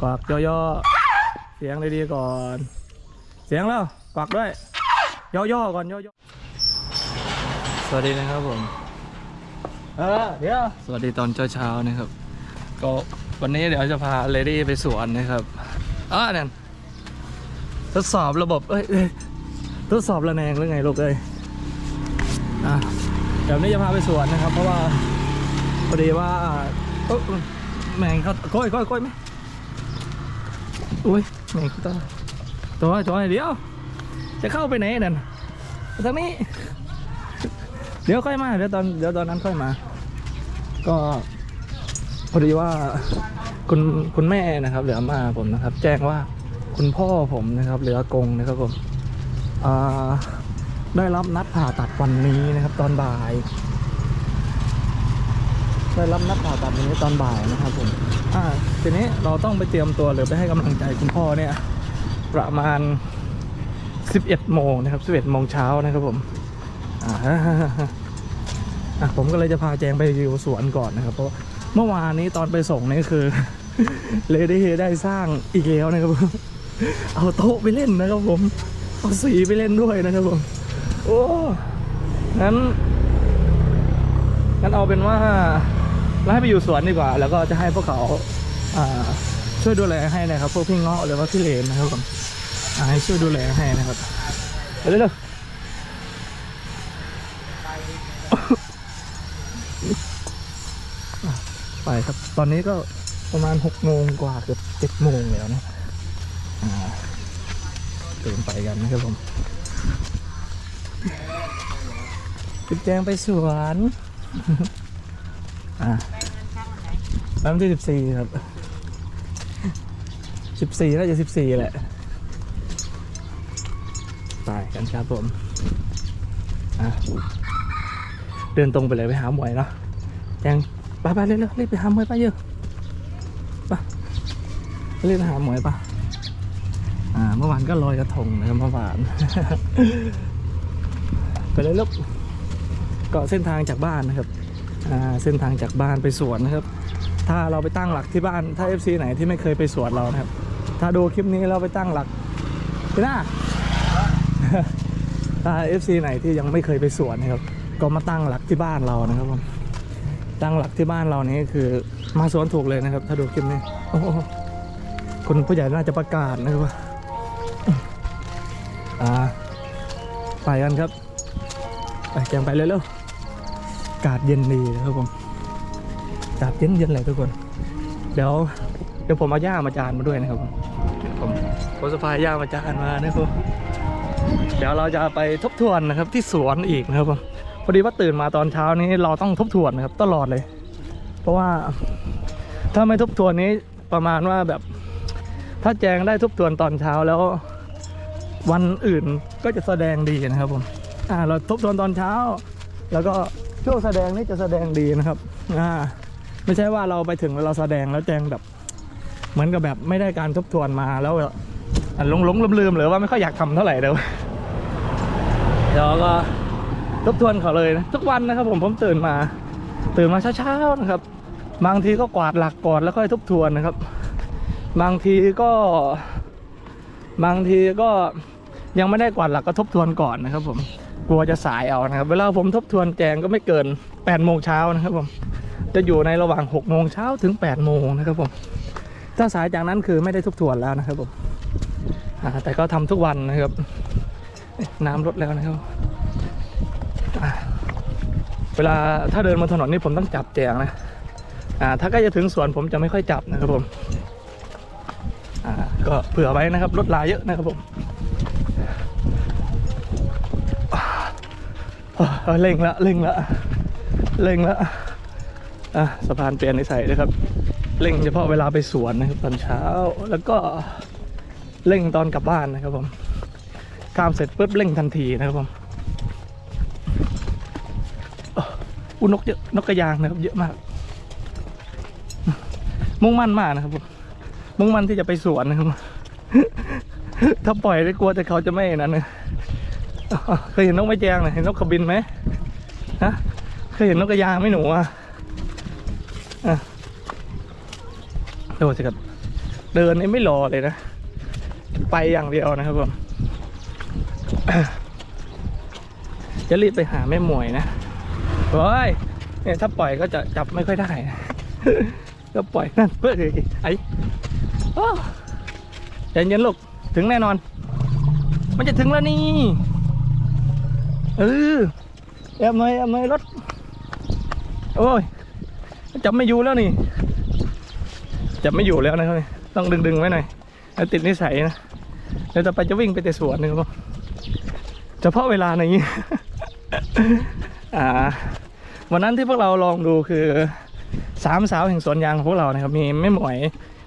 กวักย่อๆเสียงดีๆก่อน เสียงแล้วกวักด้วย ย่อๆก่อนย่อๆสวัสดีนะครับผม เออเดี๋ยวสวัสดีตอนเช้าๆนะครับ ก็วันนี้เดี๋ยวจะพาเลดี้ไปสวนนะครับอ่านั่นทดสอบระบบเอ้ยเอ้ยทดสอบระแนงหรือไงลูกเอ้ยอะเดี๋ยวนี้จะพาไปสวนนะครับ เพราะว่าพอดีว่าเอ้ยแมงเขาก้อยก้อยก้อยไหม อุ้ยแมงเขาตาตัวจอยเดี๋ยว จะเข้าไปไหนนั่นทางนี้ เดี๋ยวค่อยมา เดี๋ยวตอนเดี๋ยวตอนนั้นค่อยมา ก็พอดีว่าคุณคุณแม่นะครับเหลือมาผมนะครับ แจ้งว่าคุณพ่อผมนะครับเหลือกงนะครับผมได้รับนัดผ่าตัดวันนี้นะครับ ตอนบ่าย ได้รับนัดผ่าตัดวันนี้ตอนบ่ายนะครับผม อ่าทีนี้เราต้องไปเตรียมตัวหรือไปให้กำลังใจคุณพ่อเนี่ย ประมาณ 11 โมงนะครับ 11 โมงเช้านะครับผมอ่าผมก็เลยจะพาแจงไปดูสวนก่อนนะครับ เพราะเมื่อวานนี้ตอนไปส่งนี่คือเลยได้ได้สร้างอีกแล้วนะครับผมเอาโต๊ะไปเล่นนะครับผม เอาสีไปเล่นด้วยนะครับผม โอ้งั้นงั้นเอาเป็นว่า เราให้ไปอยู่สวนดีกว่า แล้วก็จะให้พวกเขาช่วยดูแลให้นะครับ พวกพี่เงาะหรือว่าพี่เลนนะครับผมให้ช่วยดูแลให้นะครับเร็วๆไปครับ ตอนนี้ก็ประมาณหกโมงกว่าเกือบเจ็ดโมงแล้วนะเดินไปกันนะครับผมจุดแจงไปสวน อ่าลำที่สิบสี่ครับสิบสี่น่าจะสิบสี่แหละ ไปกันครับผม อะ เดินตรงไปเลยไปหาหมวยเนาะแจงไปไปเร็วๆรีบไปหาหมวยไปเยอะไปรีบไปหาหมวยปะอ่า เมื่อวานก็ลอยกระทงนะครับเมื่อวาน ไปเลยลูกเก็เส้นทางจากบ้านนะครับ เส้นทางจากบ้านไปสวนนะครับ ถ้าเราไปตั้งหลักที่บ้าน ถ้า FC ไหนที่ไม่เคยไปสวนเรานะครับ ถ้าดูคลิปนี้เราไปตั้งหลักพี่หน้าถ้า FC ไหนที่ยังไม่เคยไปสวนนะครับ ก็มาตั้งหลักที่บ้านเรานะครับผมตั้งหลักที่บ้านเรานี่คือมาสวนถูกเลยนะครับ ถ้าดูคลิปนี้โอ้คุณผู้ใหญ่น่าจะประกาศนะครับว่าไปกันครับ ไปแกงไปเร็วๆากาศเย็นดีนะครับผมอากาศเย็นๆเลยทุกคน เดี๋ยวเดี๋ยวผมเอาย่ามาจานมาด้วยนะครับผมผมผมสะพายย่ามาจานมานะครับเดี๋ยวเราจะไปทบทวนนะครับที่สวนอีกนะครับผมพอดีว่าตื่นมาตอนเช้านี้เราต้องทบทวนนะครับตลอดเลย เพราะว่าถ้าไม่ทบทวนนี้ประมาณว่าแบบ ถ้าแจงได้ทบทวนตอนเช้าแล้ววันอื่นก็จะแสดงดีนะครับผมอ่าเราทบทวนตอนเช้า แล้วก็ ช่วงแสดงนี่จะแสดงดีนะครับอ่าไม่ใช่ว่าเราไปถึงเราแสดงแล้วแจงแบบ เหมือนกับแบบไม่ได้การทบทวนมาแล้วหลงหลงลืมลืมหรือว่าไม่ค่อยอยากทำเท่าไหร่เดี๋ยวเดี๋ยวก็ทบทวนเขาเลยนะทุกวันนะครับ ผมผมตื่นมา ตื่นมาเช้าๆนะครับ บางทีก็กวาดหลักก่อนแล้วค่อยทบทวนนะครับ บางทีก็ บางทีก็ยังไม่ได้กวาดหลักก็ทบทวนก่อนนะครับ ผม กลัวจะสายเอานะครับ เวลาผมทบทวนแจงก็ไม่เกิน8โมงเช้านะครับผมจะอยู่ในระหว่าง6โมงเช้าถึง8โมงนะครับผมถ้าสายจากนั้นคือไม่ได้ทบทวนแล้วนะครับผมแต่ก็ทำทุกวันนะครับ น้ำลดแล้วนะครับเวลาถ้าเดินบนถนนนี่ผมต้องจับแจงนะถ้าใกล้จะถึงสวนผมจะไม่ค่อยจับนะครับผมก็เผื่อไว้นะครับรถลายเยอะนะครับผม เร่งละเร่งละเร่งละอะสะพานเปลี่ยนนิสัยนะครับเร่งเฉพาะเวลาไปสวนนะครับตอนเช้า แล้วก็เร่งตอนกลับบ้านนะครับผมข้ามเสร็จปุ๊บเร่งทันทีนะครับผมอุนกเยอะนกกระยางนะครับ เยอะมาก มุ่งมั่นมากนะครับผมมุ่งมั่นที่จะไปสวนนะครับถ้าปล่อยได้กลัวแต่เขาจะไม่นั้นนะ เคยเห็นนกไม้แจงไหมเห็นนกขบินไหมฮะเคยเห็นนกกระยางไหมหนูอะอะโดดสิครับเดินนี่ไม่รอเลยนะ ไปอย่างเดียวนะครับผมจะรีบไปหาแม่หมวยนะเฮ้ยเนี่ยถ้าปล่อยก็จะจับไม่ค่อยได้นะก็ปล่อยนั่นเพื่อไอ้โอ้ใจเย็นลูกถึงแน่นอน มันจะถึงแล้วนี่ เออแอบหน่อยแอบหน่อยรถโอ้ยจับไม่อยู่แล้วนี่จับไม่อยู่แล้วนะครับต้องดึงดึงไว้หน่อยแล้วติดนิสัยนะเดี๋ยวต่อไปจะวิ่งไปแต่สวนนะครับผมเฉพาะเวลาในนี้อ่า วันนั้นที่พวกเราลองดูคือสามสาวแห่งสวนยางของพวกเรานะครับ มีแม่หมวย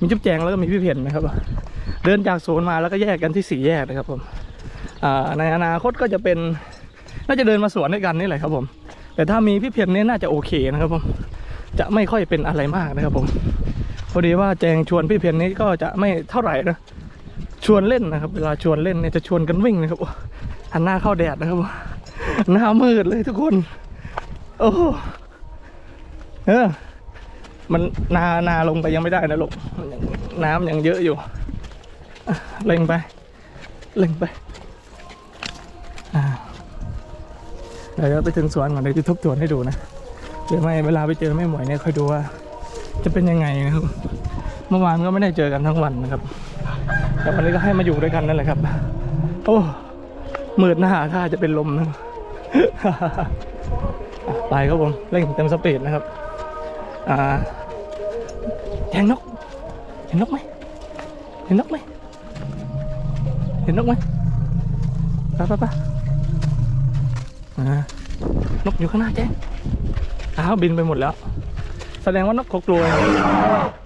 มีจุ๊บแจงแล้วก็มีพี่เพียนนะครับ เดินจากสวนมาแล้วก็แยกกันที่สี่แยกนะครับผมในอนาคตก็จะเป็น น่าจะเดินมาสวนด้วยกันนี่แหละครับผม แต่ถ้ามีพี่เพียนเนี่ยน่าจะโอเคนะครับผม จะไม่ค่อยเป็นอะไรมากนะครับผม พอดีว่าแจงชวนพี่เพียนนี้ก็จะไม่เท่าไหร่นะ ชวนเล่นนะครับ เวลาชวนเล่นเนี่ยจะชวนกันวิ่งนะครับหันหน้าเข้าแดดนะครับหน้ามืดเลยทุกคน โอ้โหเออ มันนานาลงไปยังไม่ได้นะลูกน้ำยังเยอะอยู่เล็งไป เล็งไป อ่า เดี๋ยวไปถึงสวนก่อนเดี๋ยวจะทบทวนให้ดูนะเดี๋ยวไม่เวลาไปเจอแม่หมวยเนี่ยค่อยดูว่า จะเป็นยังไงนะครับ เมื่อวานก็ไม่ได้เจอกันทั้งวันนะครับ แต่วันนี้ก็ให้มาอยู่ด้วยกันนั่นแหละครับ โอ้มืดหน้าถ้าจะเป็นลมนะไปครับผมเร่งเต็มสปีดนะครับอ่าแทงนกเห็นนกไหมเห็นนกไหมเห็นนกไหมไปไปไป นกอยู่ข้างหน้าแจ้งอ้าวบินไปหมดแล้ว แสดงว่านกเขากลัว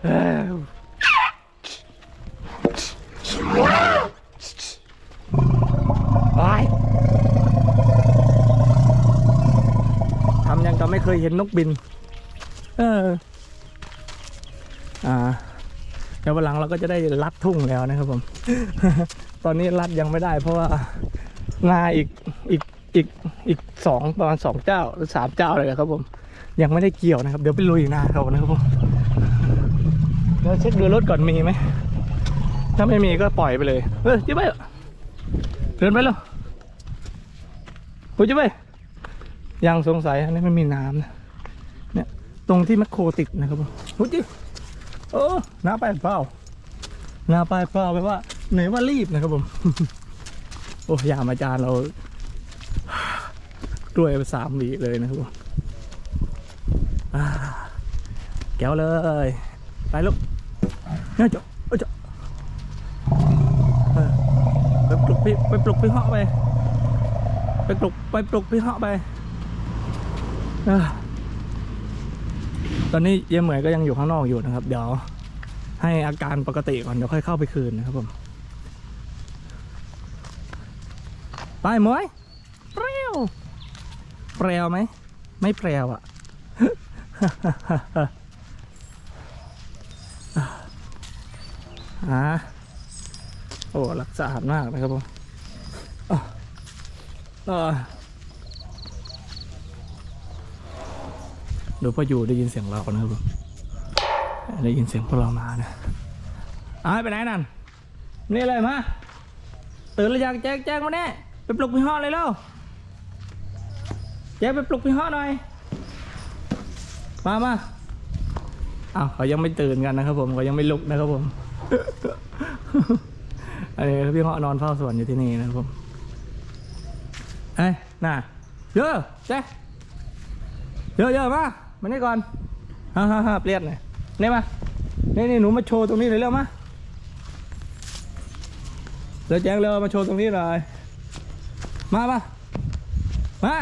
เอ้ยทำยังกับไม่เคยเห็นนกบิน เออ อ่าเดี๋ยววันหลังเราก็จะได้ลัดทุ่งแล้วนะครับผม ตอนนี้ลัดยังไม่ได้เพราะว่านาอีกอีก อีกอีกสองประมาณสองเจ้าหรือสามเจ้าเลยครับผม ยังไม่ได้เกี่ยวนะครับ เดี๋ยวไปลุยนาเขานะครับผมเดี๋ยวเช็คดูรถก่อนมีไหมถ้าไม่มีก็ปล่อยไปเลยเฮ้ยจิ๊บไปเดินไปแล้วโอ้ยจิ๊บไปยังสงสัยอันนี้มันมีน้ำนะเนี่ยตรงที่แมคโครติดนะครับผมโอ้ยจิ๊บโอ้น้าไปเปล่าน้าไปเปล่าแปลว่าไหนว่ารีบนะครับผม โอ้ยามอาจารย์เรา ด้วยไปสามวีเลยนะครับผมแก้วเลย ไปลูกเนี่ยเจ้าเอ้ยเจ้าเออไปปลุกพี่ไปปลุกพี่เหาะไป ไปปลุกไปปลุกพี่เหาะไป ตอนนี้เยี่ยเหมยก็ยังอยู่ข้างนอกอยู่นะครับ เดี๋ยว ให้อาการปกติก่อนเดี๋ยวค่อยเข้าไปคืนนะครับผม ไปหมวย วเปรี้ยวไหม ไม่เปรี้ยวอะ่ะ อ่าโอ้รักสะอาดมากนะครับผมอะอ่าเดูพ่ออยู่ได้ยินเสียงเรานะครับผมได้ยินเสียงพวกเรามานะอ้ายไปไหนนั่นนี่เลยมาตื่นหรือยังแจ๊กแจ๊กมาแน่ไปปลุกพี่ห้อเลยแล้ว แจ๊กไปปลุกพี่ห้อหน่อย มามาอ้าวเขายังไม่ตื่นกันนะครับผมเขายังไม่ลุกนะครับผมอันนี้พี่เหาะนอนเฝ้าสวนอยู่ที่นี่นะครับผมเอ้ยน่ะเยอะเจ๊เยอะเยอะมามานี่ก่อนฮ่าฮ่าฮ่าเปลี่ยนหน่อยนี่มานี่นี่หนูมาโชว์ตรงนี้เลยเร็วมาเร็วแจ้งเร็วมาโชว์ตรงนี้หน่อยมามามา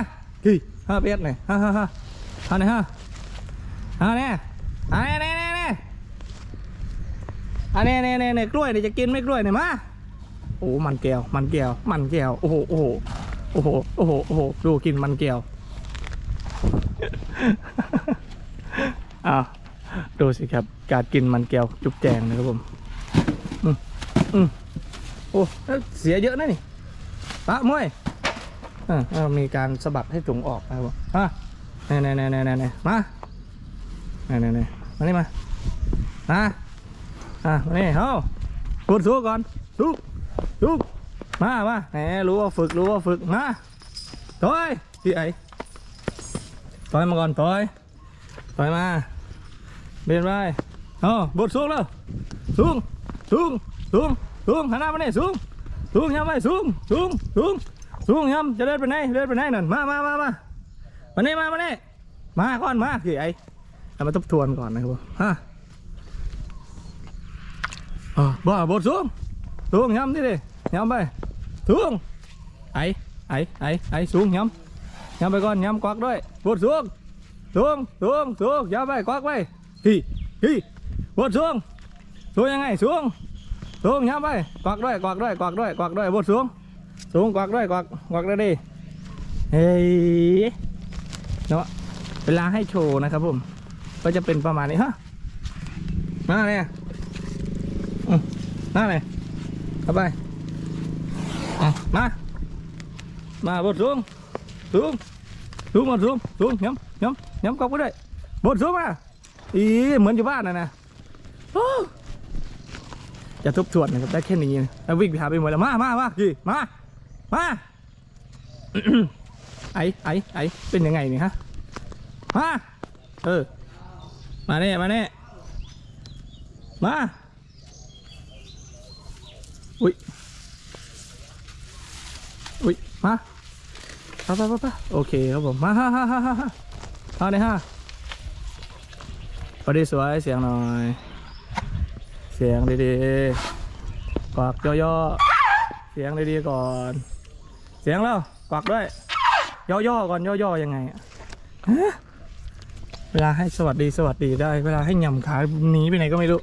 ฮีฮ่าเปลี่ยหนฮ่าฮ่าฮ่าฮ่าหน่อยฮ่าอ่าเนี่ยอ่าเนี่ยเนี่ยเนี่ยอ่าเนี่ยเนี่ยเนี่ยเนี่ยกล้วยเนี่ยจะกินไม่กล้วยเนี่ยมาโอ้มันแก้วมันแก้วมันแก้วโอ้โหโอ้โหโอ้โหโอ้โหโอ้โหดูกินมันแก้วอ้าวดูสิครับ การกินมันแก้วจุ๊บแจงนะครับผมอืมอืมโอ้เสียเยอะนะนี่ปะมวย อ่าอ่ามีการสะบัดให้ถุงออกนะครับผมอะแน่แน่แน่แน่แน่มานี่นี่นี่มานี่มามาอะมานี่เฮ้าพูดสู้ก่อนสู้สู้มามาแหมรู้ว่าฝึกรู้ว่าฝึกมาต่อยพี่ไอ้ต่อยมาก่อนต่อยต่อยมาเบียนไปเอ้าบดสูงแล้วสูงสูงสูงสูงหันหน้ามาเนี่ยสูงสูงย้ำไปสูงสูงสูง ลุงครัจะเลื่อนไปไหนเลื่อนไปไหนนั่นมามามามามาเนี่มามาเนี่มาก่อนมาคือไอ้เมาทบทวนก่อนนะครับฮะบ่บดสูงสูงย้ำนี่ดิย้ำไปสูงไอ้ไอ้ไอ้ไอ้สูงย้ำย้ำไปก่อนย้ำกวักด้วยบดสูงสูงสูงสูงย้ำไปกวักไปฮีฮีบดสูงสูงยังไงสูงสูงย้ำไปกวักด้วยกวักด้วยกวักด้วยกวักด้วยบดสูง bay quạt đấy quạt đấy quạt đấy quạt đấy bột xuống xuống quạt đấy quạt quạt đấy đi เฮ้ยเนาะเวลาให้โชว์นะครับผม ก็จะเป็นประมาณนี้ฮะมาเนี่ยนั่นเลยเข้าไปมา มาบดสูงสูงสูงบดสูงสูงย้ำย้ำย้ำกอกได้บดสูงมาอีเหมือนอยู่บ้านนะนะจะทบทวนนะครับได้แค่นี้นะแล้ววิ่งไปหาไปหมดแล้วมามามากี่มา มาไอ้ไอ้ไอ้เป็นยังไงนี่ฮะมาเออ มาเนี่ยมาเนี่ยมาอุ้ยอุ้ยมาไปไปไปไปโอเคครับผมมาฮ่าฮ่าฮ่าฮ่าฮ่าเอาเลยฮ่าพอดีสวยเสียงหน่อย เสียงดีๆกวักย่อๆเสียงดีๆก่อน เสียงแล้วกวักด้วย ย่อๆก่อนย่อๆยังไงเวลาให้สวัสดีสวัสดีได้ เวลาให้ยำขาหนีไปไหนก็ไม่รู้